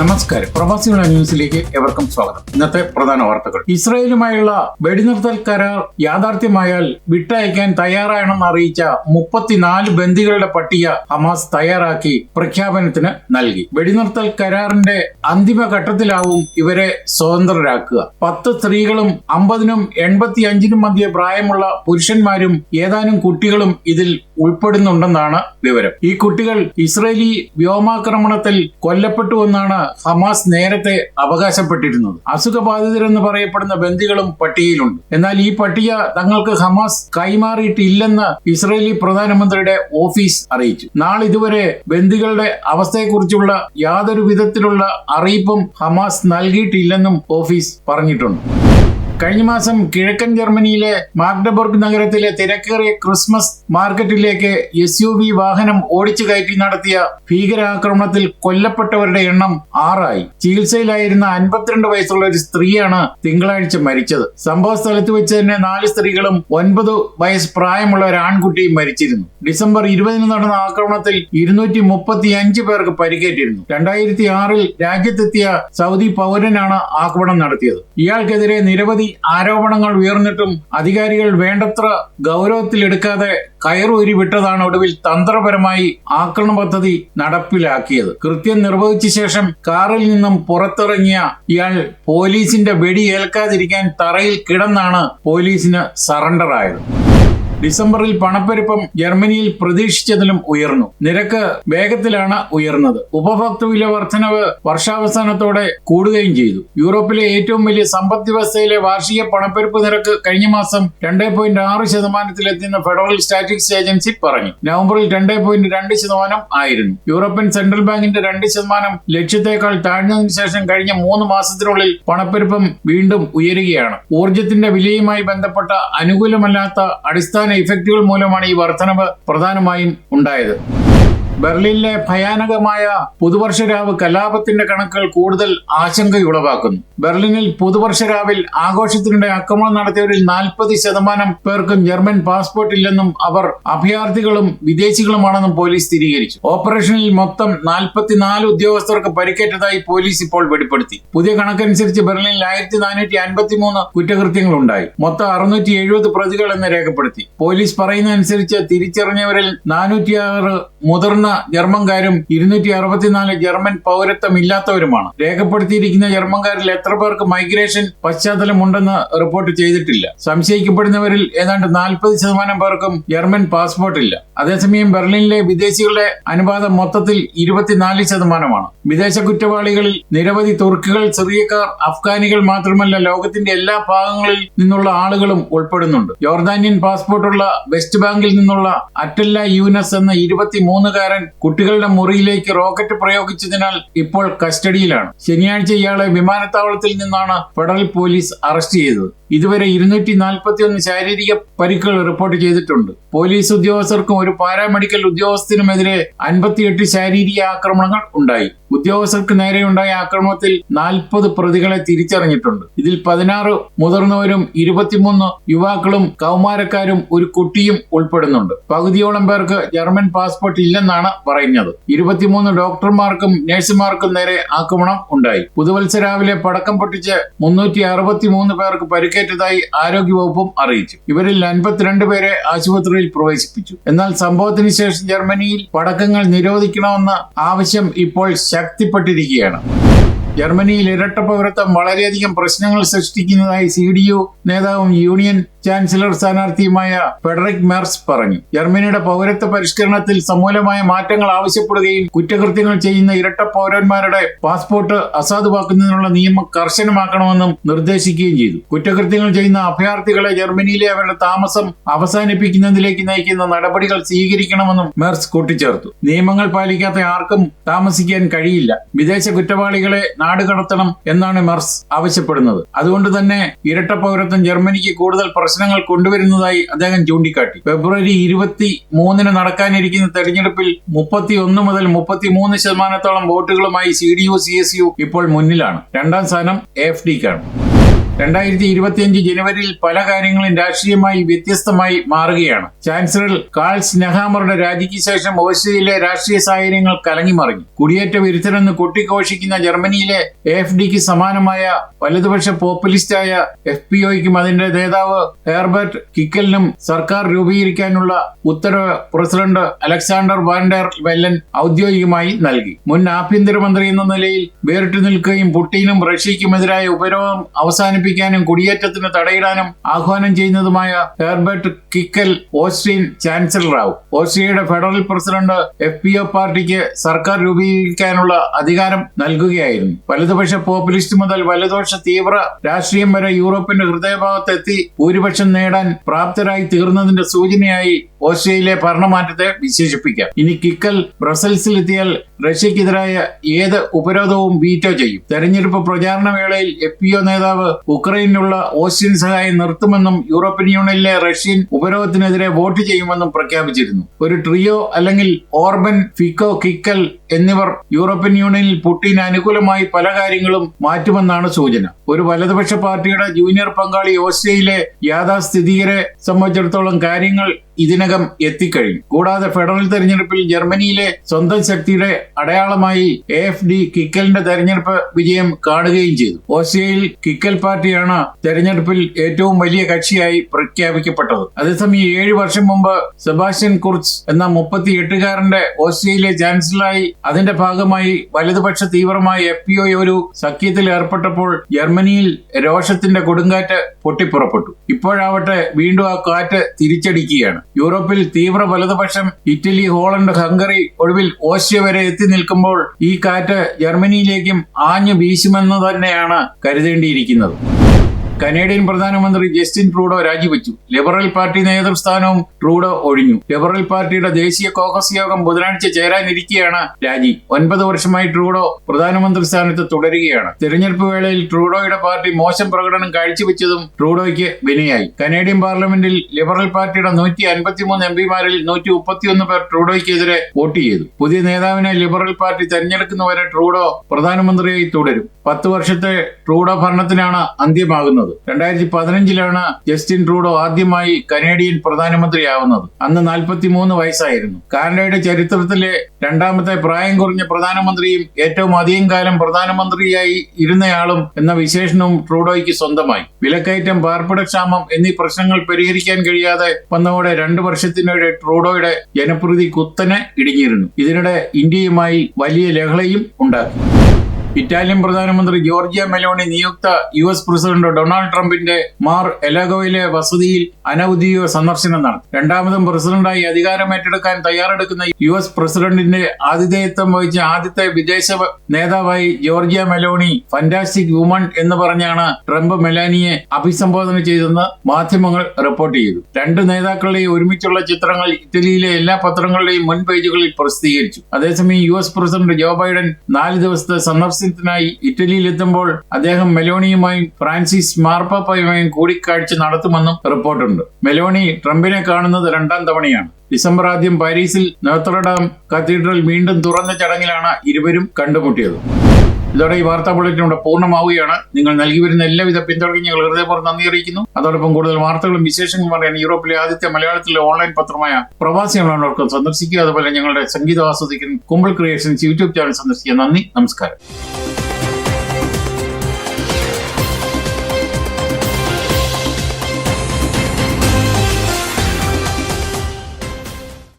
നമസ്കാരം. പ്രവാസികളുടെ ന്യൂസിലേക്ക് എവർക്കും സ്വാഗതം. ഇന്നത്തെ പ്രധാന വാർത്തകൾ. ഇസ്രായേലുമായുള്ള വെടിനിർത്തൽ കരാർ യാഥാർത്ഥ്യമായാൽ വിട്ടയക്കാൻ തയ്യാറാണെന്ന് അറിയിച്ച മുപ്പത്തിനാല് ബന്ദികളുടെ പട്ടിക ഹമാസ് തയ്യാറാക്കി പ്രഖ്യാപനത്തിന് നൽകി. വെടിനിർത്തൽ കരാറിന്റെ അന്തിമ ഘട്ടത്തിലാവും ഇവരെ സ്വതന്ത്രരാക്കുക. പത്ത് സ്ത്രീകളും അമ്പതിനും എൺപത്തി അഞ്ചിനും മധ്യ പ്രായമുള്ള പുരുഷന്മാരും ഏതാനും കുട്ടികളും ഇതിൽ ഉൾപ്പെടുന്നുണ്ടെന്നാണ് വിവരം. ഈ കുട്ടികൾ ഇസ്രയേലി വ്യോമാക്രമണത്തിൽ കൊല്ലപ്പെട്ടുവെന്നാണ് ഹമാസ് നേരത്തെ അവകാശപ്പെട്ടിരുന്നത്. അസുഖബാധിതരെന്ന് പറയപ്പെടുന്ന ബന്ദികളും പട്ടികയിലുണ്ട്. എന്നാൽ ഈ പട്ടിക തങ്ങൾക്ക് ഹമാസ് കൈമാറിയിട്ടില്ലെന്ന് ഇസ്രയേലി പ്രധാനമന്ത്രിയുടെ ഓഫീസ് അറിയിച്ചു. നാളിതുവരെ ബന്ദികളുടെ അവസ്ഥയെക്കുറിച്ചുള്ള യാതൊരു വിധത്തിലുള്ള അറിയിപ്പും ഹമാസ് നൽകിയിട്ടില്ലെന്നും ഓഫീസ് പറഞ്ഞിട്ടുണ്ട്. കഴിഞ്ഞ മാസം കിഴക്കൻ ജർമ്മനിയിലെ മാഗ്ഡബർഗ് നഗരത്തിലെ തിരക്കേറിയ ക്രിസ്മസ് മാർക്കറ്റിലേക്ക് എസ് യു വി വാഹനം ഓടിച്ചു കയറ്റി നടത്തിയ ഭീകരാക്രമണത്തിൽ കൊല്ലപ്പെട്ടവരുടെ എണ്ണം ആറായി. ചികിത്സയിലായിരുന്ന അൻപത്തിരണ്ട് വയസ്സുള്ള ഒരു സ്ത്രീയാണ് തിങ്കളാഴ്ച മരിച്ചത്. സംഭവ സ്ഥലത്ത് വെച്ച് തന്നെ നാല് സ്ത്രീകളും ഒൻപത് വയസ്സ് പ്രായമുള്ള ഒരു ആൺകുട്ടിയും മരിച്ചിരുന്നു. ഡിസംബർ ഇരുപതിന് നടന്ന ആക്രമണത്തിൽ ഇരുന്നൂറ്റി മുപ്പത്തി അഞ്ച് പേർക്ക് പരിക്കേറ്റിരുന്നു. രണ്ടായിരത്തി ആറിൽ രാജ്യത്തെത്തിയ സൗദി പൗരനാണ് ആക്രമണം നടത്തിയത്. ഇയാൾക്കെതിരെ നിരവധി ആരോപണങ്ങൾ ഉയർന്നിട്ടും അധികാരികൾ വേണ്ടത്ര ഗൗരവത്തിലെടുക്കാതെ കയറൂരി വിട്ടതാണ് ഒടുവിൽ തന്ത്രപരമായി ആക്രമണ പദ്ധതി നടപ്പിലാക്കിയത്. കൃത്യം നിർവഹിച്ച ശേഷം കാറിൽ നിന്നും പുറത്തിറങ്ങിയ ഇയാൾ പോലീസിന്റെ വെടിയേൽക്കാതിരിക്കാൻ തറയിൽ കിടന്നാണ് പോലീസിന് സറണ്ടർ ആയത് ഡിസംബറിൽ പണപ്പെരുപ്പം ജർമ്മനിയിൽ പ്രതീക്ഷിച്ചതിലും ഉയർന്നു. നിരക്ക് വേഗത്തിലാണ് ഉയർന്നത്. ഉപഭോക്തൃ വില വർധനവ് വർഷാവസാനത്തോടെ കൂടുകയും ചെയ്തു. യൂറോപ്പിലെ ഏറ്റവും വലിയ സമ്പദ് വ്യവസ്ഥയിലെ വാർഷിക പണപ്പെരുപ്പ് നിരക്ക് കഴിഞ്ഞ മാസം രണ്ടേ പോയിന്റ് ആറ് ശതമാനത്തിലെത്തിയെന്ന് ഫെഡറൽ സ്റ്റാറ്റിക്സ് ഏജൻസി പറഞ്ഞു. നവംബറിൽ രണ്ടേ പോയിന്റ് രണ്ട് ശതമാനം ആയിരുന്നു. യൂറോപ്യൻ സെൻട്രൽ ബാങ്കിന്റെ രണ്ട് ശതമാനം ലക്ഷ്യത്തേക്കാൾ താഴ്ന്നതിനു ശേഷം കഴിഞ്ഞ മൂന്ന് മാസത്തിനുള്ളിൽ പണപ്പെരുപ്പം വീണ്ടും ഉയരുകയാണ്. ഊർജത്തിന്റെ വിലയുമായി ബന്ധപ്പെട്ട അനുകൂലമല്ലാത്ത അടിസ്ഥാന ഇഫക്റ്റുകൾ മൂലമാണ് ഈ വർധനവ് പ്രധാനമായും ഉണ്ടായത്. ബെർലിനിലെ ഭയാനകമായ പുതുവർഷരാവ് കലാപത്തിന്റെ കണക്കുകൾ കൂടുതൽ ആശങ്കയുളവാക്കുന്നു. ബെർലിനിൽ പുതുവർഷരാവിൽ ആഘോഷത്തിനിടെ ആക്രമണം നടത്തിയവരിൽ നാൽപ്പത് ശതമാനം പേർക്കും ജർമ്മൻ പാസ്പോർട്ട് ഇല്ലെന്നും അവർ അഭയാർത്ഥികളും വിദേശികളുമാണെന്നും പോലീസ് സ്ഥിരീകരിച്ചു. ഓപ്പറേഷനിൽ മൊത്തം നാൽപ്പത്തിനാല് ഉദ്യോഗസ്ഥർക്ക് പരിക്കേറ്റതായി പോലീസ് ഇപ്പോൾ വെളിപ്പെടുത്തി. പുതിയ കണക്കനുസരിച്ച് ബെർലിനിൽ ആയിരത്തി നാനൂറ്റി അൻപത്തി മൂന്ന് കുറ്റകൃത്യങ്ങൾ ഉണ്ടായി മൊത്തം അറുന്നൂറ്റി എഴുപത് പ്രതികൾ എന്ന് രേഖപ്പെടുത്തി. പോലീസ് പറയുന്നതനുസരിച്ച് തിരിച്ചറിഞ്ഞവരിൽ നാനൂറ്റിയാറ് മുതിർന്ന ജർമ്മൻകാരും ഇരുന്നൂറ്റി അറുപത്തിനാല് ജർമ്മൻ പൗരത്വമില്ലാത്തവരുമാണ്. രേഖപ്പെടുത്തിയിരിക്കുന്ന ജർമ്മൻകാരിൽ എത്ര പേർക്ക് മൈഗ്രേഷൻ പശ്ചാത്തലമുണ്ടെന്ന് റിപ്പോർട്ട് ചെയ്തിട്ടില്ല. സംശയിക്കപ്പെടുന്നവരിൽ ഏതാണ്ട് നാൽപ്പത് ശതമാനം പേർക്കും ജർമ്മൻ പാസ്പോർട്ട് ഇല്ല. അതേസമയം ബെർലിനിലെ വിദേശികളുടെ അനുപാതം മൊത്തത്തിൽ ഇരുപത്തിനാല് ശതമാനമാണ്. വിദേശ കുറ്റവാളികളിൽ നിരവധി തുർക്കികൾ സിറിയക്കാർ അഫ്ഗാനികൾ മാത്രമല്ല ലോകത്തിന്റെ എല്ലാ ഭാഗങ്ങളിൽ നിന്നുള്ള ആളുകളും ഉൾപ്പെടുന്നുണ്ട്. ജോർദാനിയൻ പാസ്പോർട്ടുള്ള വെസ്റ്റ് ബാങ്കിൽ നിന്നുള്ള അറ്റല്ല യൂനസ് എന്ന ഇരുപത്തിമൂന്നുകാരൻ കുട്ടികളുടെ മുറിയിലേക്ക് റോക്കറ്റ് പ്രയോഗിച്ചതിനാൽ ഇപ്പോൾ കസ്റ്റഡിയിലാണ്. ശനിയാഴ്ച ഇയാളെ വിമാനത്താവളത്തിൽ നിന്നാണ് ഫെഡറൽ പോലീസ് അറസ്റ്റ് ചെയ്തത്. ഇതുവരെ ഇരുന്നൂറ്റി നാൽപ്പത്തി ഒന്ന് ശാരീരിക പരിക്കുകൾ റിപ്പോർട്ട് ചെയ്തിട്ടുണ്ട്. പോലീസ് ഉദ്യോഗസ്ഥർക്കും ഒരു പാരാമെഡിക്കൽ ഉദ്യോഗസ്ഥനുമെതിരെ അൻപത്തിയെട്ട് ശാരീരിക ആക്രമണങ്ങൾ ഉണ്ടായി. ഉദ്യോഗസ്ഥർക്ക് നേരെയുണ്ടായ ആക്രമണത്തിൽ നാൽപ്പത് പ്രതികളെ തിരിച്ചറിഞ്ഞിട്ടുണ്ട്. ഇതിൽ പതിനാറ് മുതിർന്നവരും ഇരുപത്തിമൂന്ന് യുവാക്കളും കൗമാരക്കാരും ഒരു കുട്ടിയും ഉൾപ്പെടുന്നുണ്ട്. പകുതിയോളം പേർക്ക് ജർമ്മൻ പാസ്പോർട്ട് ഇല്ലെന്നാണ് പറയുന്നത്. ഇരുപത്തിമൂന്ന് ഡോക്ടർമാർക്കും നഴ്സുമാർക്കും നേരെ ആക്രമണം ഉണ്ടായി. പുതുവത്സ രാവിലെ പടക്കം പൊട്ടിച്ച് മുന്നൂറ്റി അറുപത്തിമൂന്ന് പേർക്ക് പരിക്കേറ്റതായി ആരോഗ്യവകുപ്പും അറിയിച്ചു. ഇവരിൽ അൻപത്തിരണ്ട് പേരെ ആശുപത്രിയിൽ പ്രവേശിപ്പിച്ചു. എന്നാൽ സംഭവത്തിന് ശേഷം ജർമ്മനിയിൽ പടക്കങ്ങൾ നിരോധിക്കണമെന്ന ആവശ്യം ഇപ്പോൾ ശക്തിപ്പെട്ടിരിക്കുകയാണ്. ജർമ്മനിയിൽ ഇരട്ട പൗരത്വം വളരെയധികം പ്രശ്നങ്ങൾ സൃഷ്ടിക്കുന്നതായി സി ഡി യു നേതാവും യൂണിയൻ ചാൻസലർ സ്ഥാനാർത്ഥിയുമായ ഫെഡറിക് മെർസ് പറഞ്ഞു ജർമ്മനിയുടെ പൗരത്വ പരിഷ്കരണത്തിൽ സമൂലമായ മാറ്റങ്ങൾ ആവശ്യപ്പെടുകയും കുറ്റകൃത്യങ്ങൾ ചെയ്യുന്ന ഇരട്ട പൗരന്മാരുടെ പാസ്പോർട്ട് അസാധുവാക്കുന്നതിനുള്ള നിയമം കർശനമാക്കണമെന്നും നിർദ്ദേശിക്കുകയും ചെയ്തു. കുറ്റകൃത്യങ്ങൾ ചെയ്യുന്ന അഭയാർത്ഥികളെ ജർമ്മനിയിലെ അവരുടെ താമസം അവസാനിപ്പിക്കുന്നതിലേക്ക് നയിക്കുന്ന നടപടികൾ സ്വീകരിക്കണമെന്നും മെർസ് കൂട്ടിച്ചേർത്തു. നിയമങ്ങൾ പാലിക്കാത്ത ആർക്കും താമസിക്കാൻ കഴിയില്ല. വിദേശ കുറ്റവാളികളെ നാടുകടത്തണം എന്നാണ് മെർസ് ആവശ്യപ്പെടുന്നത്. അതുകൊണ്ട് തന്നെ ഇരട്ട പൗരത്വം ജർമ്മനിക്ക് കൂടുതൽ പ്രശ്നങ്ങൾ കൊണ്ടുവരുന്നതായി അദ്ദേഹം ചൂണ്ടിക്കാട്ടി. ഫെബ്രുവരി ഇരുപത്തി മൂന്നിന് നടക്കാനിരിക്കുന്ന തെരഞ്ഞെടുപ്പിൽ മുപ്പത്തി ഒന്ന് മുതൽ മുപ്പത്തി മൂന്ന് ശതമാനത്തോളം വോട്ടുകളുമായി C D U C S U ഇപ്പോൾ മുന്നിലാണ്. രണ്ടാം സ്ഥാനം എഫ് ഡിക്കാണ്. രണ്ടായിരത്തി ഇരുപത്തിയഞ്ച് ജനുവരിയിൽ പല കാര്യങ്ങളും രാഷ്ട്രീയമായി വ്യത്യസ്തമായി മാറുകയാണ്. ചാൻസലർ കാൾസ് നെഹാമറുടെ രാജിക്ക് ശേഷം ഓസ്ട്രേലിയയിലെ രാഷ്ട്രീയ സാഹചര്യങ്ങൾ കലങ്ങിമറിഞ്ഞു. കുടിയേറ്റ വിരുദ്ധരെന്ന് കൊട്ടിഘോഷിക്കുന്ന ജർമ്മനിയിലെ എഫ് ഡിക്ക് സമാനമായ വലതുപക്ഷ പോപ്പുലിസ്റ്റായ എഫ് പി ഒയ്ക്കും അതിന്റെ നേതാവ് ഹെർബർട്ട് കിക്കലിനും സർക്കാർ രൂപീകരിക്കാനുള്ള ഉത്തരവ് പ്രസിഡന്റ് അലക്സാണ്ടർ വാൻഡർ വെല്ലൻ ഔദ്യോഗികമായി നൽകി. മുൻ ആഭ്യന്തരമന്ത്രി എന്ന നിലയിൽ വേറിട്ടു നിൽക്കുകയും പുട്ടിനും റഷ്യയ്ക്കുമെതിരായ ഉപരോധം അവസാനിപ്പിക്കാനും കുടിയേറ്റത്തിന് തടയിടാനും ആഹ്വാനം ചെയ്യുന്നതുമായ ഹെർബർട്ട് കിക്കൽ ഓസ്ട്രിയൻ ചാൻസലറാവും ഓസ്ട്രിയയുടെ federal president F P O പാർട്ടിക്ക് സർക്കാർ രൂപീകരിക്കാനുള്ള അധികാരം നൽകുകയായിരുന്നു. വലതുപക്ഷ പോപ്പുലിസ്റ്റ് മുതൽ വലതുപക്ഷ തീവ്ര രാഷ്ട്രീയം വരെ യൂറോപ്പിന്റെ ഹൃദയഭാഗത്തെത്തി ഭൂരിപക്ഷം നേടാൻ പ്രാപ്തരായി തീർന്നതിന്റെ സൂചനയായി ഓസ്ട്രിയയിലെ ഭരണമാറ്റത്തെ വിശേഷിപ്പിക്കാം. ഇനി കിക്കൽ ബ്രസൽസിലെത്തിയാൽ റഷ്യക്കെതിരായ ഏത് ഉപരോധവും വീറ്റോ ചെയ്യും. തെരഞ്ഞെടുപ്പ് പ്രചാരണ വേളയിൽ എഫ് പി ഒ നേതാവ് ഉക്രൈനിനുള്ള ഓസ്ട്രിയൻ സഹായം നിർത്തുമെന്നും യൂറോപ്യൻ യൂണിയനിലെ റഷ്യൻ ഉപരോധത്തിനെതിരെ വോട്ട് ചെയ്യുമെന്നും പ്രഖ്യാപിച്ചിരുന്നു. ഒരു ട്രിയോ അല്ലെങ്കിൽ ഓർബൻ ഫിക്കോ കിക്കൽ എന്നിവർ യൂറോപ്യൻ യൂണിയനിൽ പുട്ടിന് അനുകൂലമായി പല കാര്യങ്ങളും മാറ്റുമെന്നാണ് സൂചന. ഒരു വലതുപക്ഷ പാർട്ടിയുടെ ജൂനിയർ പങ്കാളി ഓസ്ട്രിയയിലെ യാഥാസ്ഥിതികരെ സംബന്ധിച്ചിടത്തോളം കാര്യങ്ങൾ ഇതിനകം എത്തിക്കഴിഞ്ഞു. കൂടാതെ ഫെഡറൽ തെരഞ്ഞെടുപ്പിൽ ജർമ്മനിയിലെ സ്വന്തം ശക്തിയുടെ അടയാളമായി എ എഫ് ഡി കിക്കലിന്റെ തെരഞ്ഞെടുപ്പ് വിജയം കാണുകയും ചെയ്തു. ഓസ്ട്രിയയിൽ കിക്കൽ പാർട്ടിയാണ് തെരഞ്ഞെടുപ്പിൽ ഏറ്റവും വലിയ കക്ഷിയായി പ്രഖ്യാപിക്കപ്പെട്ടത്. അതേസമയം ഏഴ് വർഷം മുമ്പ് സെബാസ്റ്റ്യൻ കുർച്ച് എന്ന മുപ്പത്തി എട്ടുകാരന്റെ ഓസ്ട്രിയയിലെ ചാൻസലറായി അതിന്റെ ഭാഗമായി വലതുപക്ഷ തീവ്രമായ എഫ് പി ഒരു സഖ്യത്തിൽ ഏർപ്പെട്ടപ്പോൾ ജർമ്മനിയിൽ രോഷത്തിന്റെ കൊടുങ്കാറ്റ് പൊട്ടിപ്പുറപ്പെട്ടു. ഇപ്പോഴാവട്ടെ വീണ്ടും ആ കാറ്റ് തിരിച്ചടിക്കുകയാണ്. യൂറോപ്പിൽ തീവ്ര വലതുപക്ഷം ഇറ്റലി ഹോളണ്ട് ഹംഗറി ഒടുവിൽ ഓസ്ട്രിയ വരെ എത്തി നിൽക്കുമ്പോൾ ഈ കാറ്റ് ജർമ്മനിയിലേക്കും ആഞ്ഞു വീശുമെന്ന് തന്നെയാണ് കരുതേണ്ടിയിരിക്കുന്നത്. കനേഡിയൻ പ്രധാനമന്ത്രി ജസ്റ്റിൻ ട്രൂഡോ രാജിവെച്ചു. ലിബറൽ പാർട്ടി നേതൃസ്ഥാനവും ട്രൂഡോ ഒഴിഞ്ഞു. ലിബറൽ പാർട്ടിയുടെ ദേശീയ കോൺഗ്രസ് യോഗം ബുധനാഴ്ച ചേരാനിരിക്കെയാണ് രാജി. ഒൻപത് വർഷമായി ട്രൂഡോ പ്രധാനമന്ത്രി സ്ഥാനത്ത് തുടരുകയാണ്. തിരഞ്ഞെടുപ്പ് വേളയിൽ ട്രൂഡോയുടെ പാർട്ടി മോശം പ്രകടനം കാഴ്ചവെച്ചതും ട്രൂഡോയ്ക്ക് വിനയായി. കനേഡിയൻ പാർലമെന്റിൽ ലിബറൽ പാർട്ടിയുടെ നൂറ്റി അൻപത്തിമൂന്ന് എം പിമാരിൽ നൂറ്റി മുപ്പത്തിയൊന്ന് പേർ ട്രൂഡോയ്ക്കെതിരെ വോട്ട് ചെയ്തു. പുതിയ നേതാവിനെ ലിബറൽ പാർട്ടി തെരഞ്ഞെടുക്കുന്നവരെ ട്രൂഡോ പ്രധാനമന്ത്രിയായി തുടരും. പത്ത് വർഷത്തെ ട്രൂഡോ ഭരണത്തിനാണ് അന്ത്യമാകുന്നത്. രണ്ടായിരത്തി പതിനഞ്ചിലാണ് ജസ്റ്റിൻ ട്രൂഡോ ആദ്യമായി കനേഡിയൻ പ്രധാനമന്ത്രിയാവുന്നത്. അന്ന് നാൽപ്പത്തിമൂന്ന് വയസ്സായിരുന്നു. കാനഡയുടെ ചരിത്രത്തിലെ രണ്ടാമത്തെ പ്രായം കുറഞ്ഞ പ്രധാനമന്ത്രിയും ഏറ്റവും അധികം കാലം പ്രധാനമന്ത്രിയായി ഇരുന്നയാളും എന്ന വിശേഷണവും ട്രൂഡോയ്ക്ക് സ്വന്തമായി. വിലക്കയറ്റം പാർപ്പിട ക്ഷാമം എന്നീ പ്രശ്നങ്ങൾ പരിഹരിക്കാൻ കഴിയാതെ വന്നതോടെ രണ്ടു വർഷത്തിനിടെ ട്രൂഡോയുടെ ജനപ്രീതി കുത്തനെ ഇടിഞ്ഞിരുന്നു ഇതിനിടെ ഇന്ത്യയുമായി വലിയ ലഹളയും ഉണ്ടാക്കി. ഇറ്റാലിയൻ പ്രധാനമന്ത്രി ജോർജിയ മെലോണി നിയുക്ത യു എസ് പ്രസിഡന്റ് ഡൊണാൾഡ് ട്രംപിന്റെ മാർ എലഗോയിലെ വസതിയിൽ അനൌദ്യോഗിക സന്ദർശനം നടത്തി. രണ്ടാമതും പ്രസിഡന്റായി അധികാരമേറ്റെടുക്കാൻ തയ്യാറെടുക്കുന്ന യു എസ് പ്രസിഡന്റിന്റെ ആതിഥേയത്വം വഹിച്ച ആദ്യത്തെ വിദേശ നേതാവായി ജോർജിയ മെലോണി ഫന്റാസ്റ്റിക് വുമൺ എന്ന് പറഞ്ഞാണ് ട്രംപ് മെലാനിയെ അഭിസംബോധന ചെയ്തെന്ന് മാധ്യമങ്ങൾ റിപ്പോർട്ട് ചെയ്തു. രണ്ട് നേതാക്കളുടെയും ഒരുമിച്ചുള്ള ചിത്രങ്ങൾ ഇറ്റലിയിലെ എല്ലാ പത്രങ്ങളുടെയും മുൻ പേജുകളിൽ പ്രസിദ്ധീകരിച്ചു. അതേസമയം U S president Joe Biden നാല് ദിവസത്തെ സന്ദർശനത്തിനായി ഇറ്റലിയിലെത്തുമ്പോൾ അദ്ദേഹം മെലോണിയുമായും ഫ്രാൻസിസ് മാർപ്പാപ്പയുമായും കൂടിക്കാഴ്ച നടത്തുമെന്നും റിപ്പോർട്ടുണ്ട്. മെലോണി ട്രംപിനെ കാണുന്നത് രണ്ടാം തവണയാണ്. ഡിസംബർ ആദ്യം പാരീസിൽ നോത്രഡാം കത്തീഡ്രൽ വീണ്ടും തുറന്ന ചടങ്ങിലാണ് ഇരുവരും കണ്ടുമുട്ടിയത്. ഇതോടെ ഈ വാർത്താ ബുള്ളറ്റിൻ ഇവിടെ പൂർണമാവുകയാണ്. നിങ്ങൾ നൽകി വരുന്ന എല്ലാവിധ പിന്തുണയ്ക്കും ഞങ്ങൾ ഹൃദയപൂർവം നന്ദി അറിയിക്കുന്നു. അതോടൊപ്പം കൂടുതൽ വാർത്തകളും വിശേഷങ്ങളും പറയാൻ യൂറോപ്പിലെ ആദ്യത്തെ മലയാളത്തിലെ ഓൺലൈൻ പത്രമായ പ്രവാസി ഓൺലൈനോടൊപ്പം സന്ദർശിക്കുക. അതുപോലെ ഞങ്ങളുടെ സംഗീതം ആസ്വദിക്കുന്ന കുമ്പിൾ ക്രിയേഷൻസ് യൂട്യൂബ് ചാനൽ സന്ദർശിക്കുക. നന്ദി നമസ്കാരം.